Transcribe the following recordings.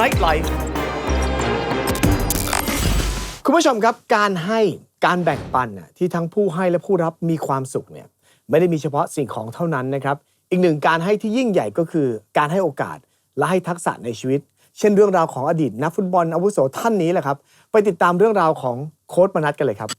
Night Life คุณผู้ชมครับการให้การแบ่งปันน่ะที่ทั้งผู้ให้และผู้รับมีความสุขเนี่ยไม่ได้มีเฉพาะสิ่งของเท่านั้นนะครับ อีกหนึ่งการให้ที่ยิ่งใหญ่ก็คือ การให้โอกาสและให้ทักษะในชีวิต เช่นเรื่องราวของอดีตนักฟุตบอลอาวุโสท่านนี้แหละครับ ไปติดตามเรื่องราวของโค้ชมนัทกันเลยครับ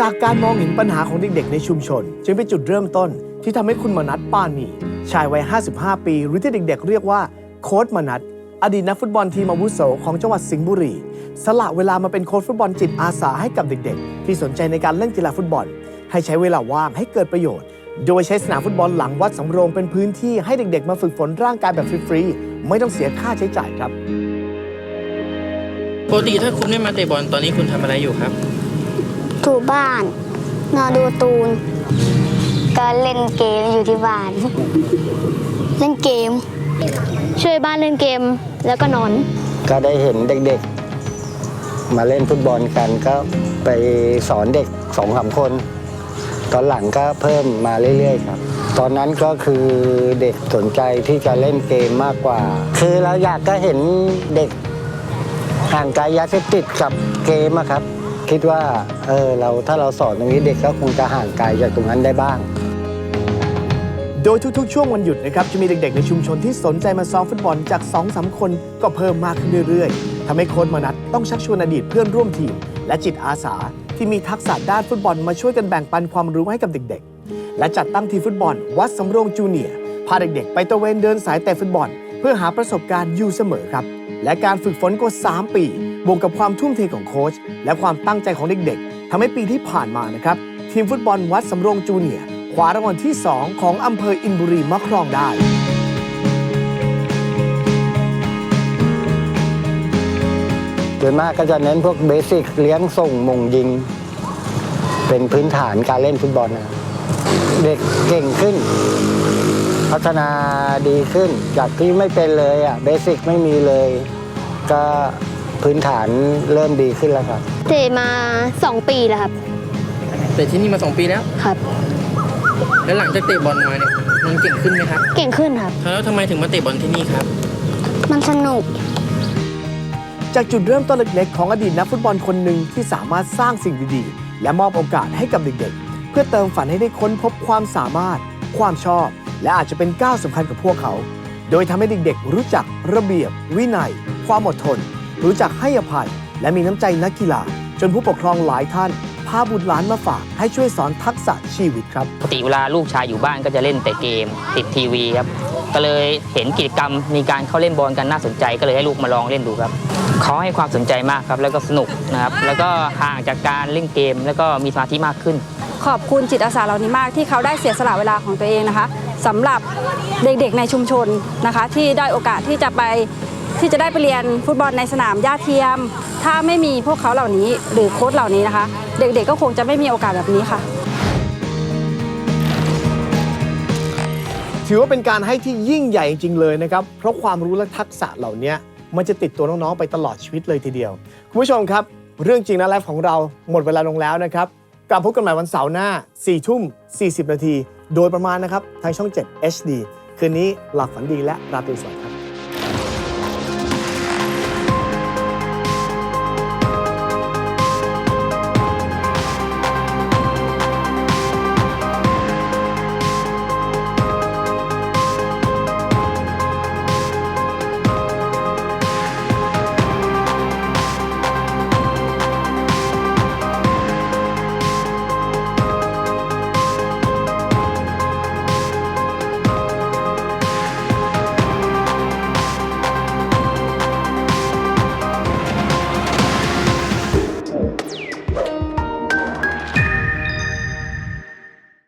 จากการมองเห็นปัญหาของเด็กๆในชุมชน จึงเป็นจุดเริ่มต้นที่ทำให้คุณมนัทปานีชายวัย 55 ปี หรือที่เด็กๆ เรียกว่าโค้ชมนัทอดีตนักฟุตบอลทีมอาวุโสของจังหวัดสิงห์บุรี สละเวลามาเป็นโค้ชฟุตบอลจิตอาสาให้กับเด็กๆ ที่สนใจในการเล่นกีฬาฟุตบอล ให้ใช้เวลาว่างให้เกิดประโยชน์ โดยใช้สนามฟุตบอลหลังวัดสำโรงเป็นพื้นที่ให้เด็กๆ มาฝึกฝนร่างกายแบบฟรีๆไม่ต้องเสียค่าใช้จ่ายครับ ปกติถ้าคุณไม่มาเตะบอลตอนนี้คุณทำอะไรอยู่ครับ ถูบ้าน นอนดูตูน ก็เล่นเกมอยู่ที่บ้าน เล่นเกม ช่วยบ้านเล่นเกมแล้วก็นอน ก็ได้เห็นเด็กๆ มาเล่นฟุตบอลกันก็ไปสอนเด็กสองสามคน ตอนหลังก็เพิ่มมาเรื่อยๆครับ ตอนนั้นก็คือเด็กสนใจที่จะเล่นเกมมากกว่า คือเราอยากก็เห็นเด็กห่างไกลยาเสพติดกับเกมอะครับ คิดว่าเออเราถ้าเราสอนตรงนี้เด็กก็คงจะห่างไกลจากตรงนั้นได้บ้าง โดยทุกๆ ช่วงวันหยุดนะครับจะมีเด็กๆ ในชุมชนที่สนใจมาซ้อมฟุตบอลจาก2อสคนก็เพิ่มมากขึ้นเรื่อยๆทำให้โค้ชมนัทต้องชักชวนอดีตเพื่อนร่วมทีม และจิตอาสาที่มีทักษะด้านฟุตบอลมาช่วยกันแบ่งปันความรู้ให้กับเด็กๆ และจัดตั้งทีมฟุตบอล วัดสำโรงจูเนียร์พาเด็กๆ ไปตะเวนเดินสายเตะฟุตบอล เพื่อหาประสบการณ์อยู่เสมอครับ และการฝึกฝนกว่า 3 ปี บวกกับความทุ่มเทของโค้ชและความตั้งใจของเด็กๆทำให้ปีที่ผ่านมานะครับ ทีมฟุตบอลวัดสำโรงจูเนียร์คว้ารางวัลที่ 2 ของอำเภออินบุรีมาครองได้โดยมากก็จะเน้นพวกเบสิกเลี้ยงส่งมงยิง เป็นพื้นฐานการเล่นฟุตบอลนะครับเด็กเก่งขึ้น พัฒนาดีขึ้น จากที่ไม่เป็นเลยอะเบสิกไม่มีเลย ก็พื้นฐานเริ่มดีขึ้นแล้วครับ เตะมา 2 ปีแล้วครับแต่ที่นี่มา2ปีแล้ว ครับ แล้วหลังจากเตะบอลมาเนี่ยมันเก่งขึ้นไหมครับ เก่งขึ้นครับ แล้วทำไมถึงมาเตะบอลที่นี่ครับ มันสนุก จากจุดเริ่มต้นเล็กๆของอดีตนักฟุตบอลคนหนึ่งที่สามารถสร้างสิ่งดีๆ และมอบโอกาสให้กับเด็กๆ เพื่อเติมฝันให้ได้ค้นพบความสามารถ ความชอบ และอาจจะเป็นก้าวสำคัญกับพวกเขา โดยทำให้เด็กๆ รู้จักระเบียบ วินัย ความอดทน รู้จักให้อภัย และมีน้ำใจนักกีฬา จนผู้ปกครองหลายท่านพาบุตรหลานมาฝากให้ช่วยสอนทักษะชีวิตครับ ปกติเวลาลูกชายอยู่บ้านก็จะเล่นแต่เกม ติดทีวีครับ ก็เลยเห็นกิจกรรมมีการเข้าเล่นบอลกันน่าสนใจ ก็เลยให้ลูกมาลองเล่นดูครับเขาให้ความสนใจมากครับ แล้วก็สนุกนะครับ แล้วก็ห่างจากการเล่นเกม แล้วก็มีสมาธิมากขึ้น ขอบคุณจิตอาสาเหล่านี้มากที่เขาได้เสียสละเวลาของตัวเองนะคะสำหรับเด็กๆในชุมชนนะคะ ที่ได้โอกาสที่จะไปที่จะได้ไปเรียนฟุตบอลในสนามหญ้าเทียม ถ้าไม่มีพวกเขาเหล่านี้หรือโค้ชเหล่านี้นะคะ เด็กๆก็คงจะไม่มีโอกาสแบบนี้ค่ะ ถือว่าเป็นการให้ที่ยิ่งใหญ่จริงๆเลยนะครับ เพราะความรู้และทักษะเหล่านี้มันจะติดตัวน้องๆไปตลอดชีวิตเลยทีเดียว คุณผู้ชมครับ เรื่องจริงนะไลฟ์ของเราหมดเวลาลงแล้วนะครับ กลับพบกันใหม่วันเสาร์หน้า 4 ทุ่ม 40 นาที โดยประมาณนะครับ ทางช่อง 7 HD คืนนี้หลับฝันดีและราตรีสวัสดิ์ครับ